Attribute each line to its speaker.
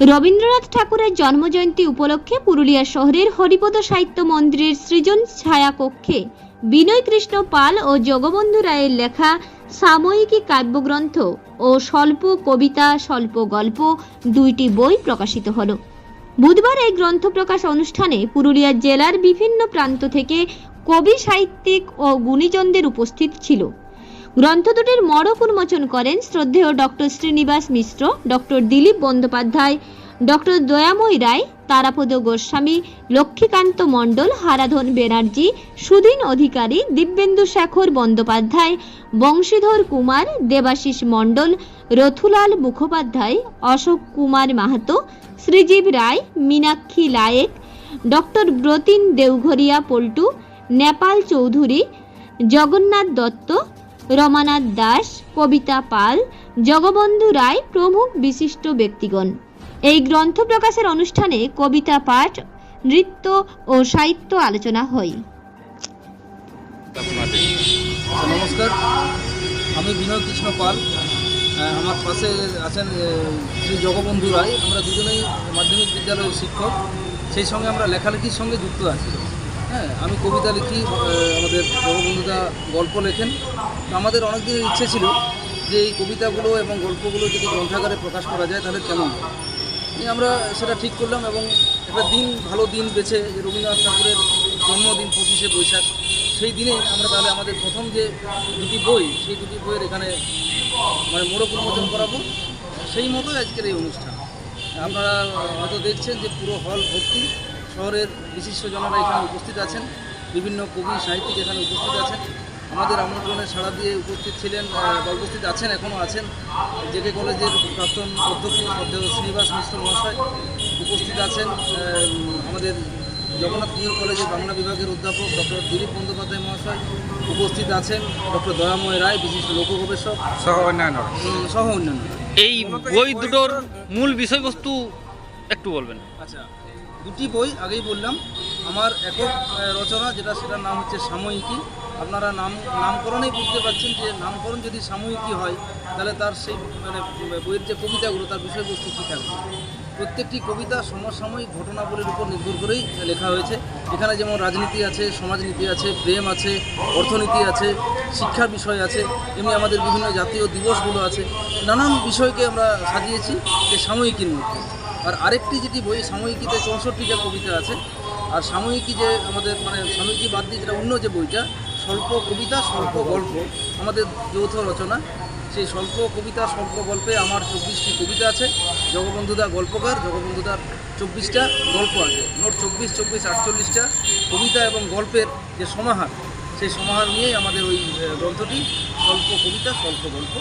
Speaker 1: রবীন্দ্রনাথ ঠাকুরের জন্মজয়ন্তী উপলক্ষে পুরুলিয়া শহরের হরিপদ সাহিত্য মন্দিরের সৃজন ছায়া কক্ষে বিনয় কৃষ্ণ পাল ও জগবন্ধু রায়ের লেখা সাময়িকী কাব্যগ্রন্থ ও স্বল্প কবিতা, স্বল্প গল্প দুইটি বই প্রকাশিত হলো। বুধবার এই গ্রন্থ প্রকাশ অনুষ্ঠানে পুরুলিয়া জেলার বিভিন্ন প্রান্ত থেকে কবি সাহিত্যিক ও গুণীজনদের উপস্থিত ছিল। গ্রন্থ দুটির মড়ক উন্মোচন করেন শ্রদ্ধেয় doctor Srinivas Mishra, doctor Dilip Bandyopadhyay, doctor Dayamoy Roy, Tarapada Goswami, Lakshmikanta Mondal, Haradhan Banerjee Sudin Adhikari, Dibyendu Shekhar Bandyopadhyay, Bangshidhar Kumar, Debashis Mondal, Rathulal Mukhopadhyay, Ashok Kumar Mahato, Srijib Roy, Minakshi Layek, doctor Bratin Deoghoria Paltu, Nepal Chowdhury, Jagannath Dutta Ramanath Das, Kabita Pal, Jagabandhu Roy প্রমুখ বিশিষ্ট ব্যক্তিগণ। এই গ্রন্থ প্রকাশের অনুষ্ঠানে কবিতা পাঠ, নৃত্য ও সাহিত্য আলোচনা হয়।
Speaker 2: নমস্কার, আমি বিনয় কৃষ্ণ পাল। আমার পাশে আছেন শ্রী জগবন্ধু রায়। আমরা দুজনেই মাধ্যমিক বিদ্যালয়ের শিক্ষক। সেই সঙ্গে আমরা লেখালেখির সঙ্গে যুক্ত আছি। হ্যাঁ আমি কবিতা লিখি আমাদের জগবন্ধুদা গল্প লেখেন। আমাদের অনেক দিনের ইচ্ছে ছিল যে এই কবিতাগুলো এবং গল্পগুলো যদি গ্রন্থাগারে প্রকাশ করা যায়, তাহলে কেমন আমরা সেটা ঠিক করলাম এবং একটা দিন, ভালো দিন বেছে যে রবীন্দ্রনাথ ঠাকুরের জন্মদিন পঁচিশে বৈশাখ। সেই দিনে আমরা তাহলে আমাদের প্রথম যে দুটি বই, সেই দুটি বইয়ের এখানে মানে মোড়ক উন্মোচন করাবো। সেই মতোই আজকের এই অনুষ্ঠান। আপনারা হয়তো দেখছেন যে পুরো হল ভর্তি। শহরের বিশিষ্ট জনরা এখানে উপস্থিত আছেন। বিভিন্ন কবি সাহিত্যিক এখানে উপস্থিত আছেন। আমাদের আমন্ত্রণে সাড়া দিয়ে উপস্থিত ছিলেন বা উপস্থিত আছেন এখনও আছেন জেকে কলেজের প্রাক্তন অধ্যক্ষ শ্রদ্ধেয় শ্রীনিবাস মিশ্র মহাশয় উপস্থিত আছেন। আমাদের জগন্নাথ কিশোর কলেজের বাংলা বিভাগের অধ্যাপক ডক্টর দিলীপ বন্দ্যোপাধ্যায় মহাশয় উপস্থিত আছেন। ডক্টর দয়াময় রায় বিশিষ্ট লোক গবেষক
Speaker 3: সহ অন্যান্য
Speaker 2: সহ অন্যান্য
Speaker 4: এই বই দুটোর মূল বিষয়বস্তু একটু বলবেন।
Speaker 2: আচ্ছা। দুটি বই আগেই বললাম। আমার একক রচনা, যেটা সেটার নাম হচ্ছে সাময়িকী। আপনারা নাম, নামকরণেই বুঝতে পারছেন যে নামকরণ যদি সাময়িকী হয়, তাহলে তার সেই মানে বইয়ের যে কবিতাগুলো, তার বিষয়বস্তু কী থাকবে? প্রত্যেকটি কবিতা সমসাময়িক ঘটনাবলীর উপর নির্ভর করেই লেখা হয়েছে। এখানে যেমন রাজনীতি আছে, সমাজনীতি আছে, প্রেম আছে, অর্থনীতি আছে, শিক্ষার বিষয় আছে, এমনি আমাদের বিভিন্ন জাতীয় দিবসগুলো আছে। নানান বিষয়কে আমরা সাজিয়েছি যে সাময়িকীর মধ্যে। আর আরেকটি যেটি বই, সাময়িকীতে চৌষট্টিটা কবিতা আছে। আর সাময়িকী যে আমাদের মানে সাময়িকী বাদ দিয়ে যেটা অন্য যে বইটা, স্বল্প কবিতা, স্বল্প গল্প, আমাদের যৌথ রচনা, সেই স্বল্প কবিতা, স্বল্প গল্পে আমার চব্বিশটি কবিতা আছে। জগবন্ধুদা গল্পকার জগবন্ধুদার চব্বিশটা গল্প আছে। মোট চব্বিশ চব্বিশ, আটচল্লিশটা কবিতা এবং গল্পের যে সমাহার, সেই সমাহার নিয়েই আমাদের ওই গ্রন্থটি, স্বল্প কবিতা, স্বল্প গল্প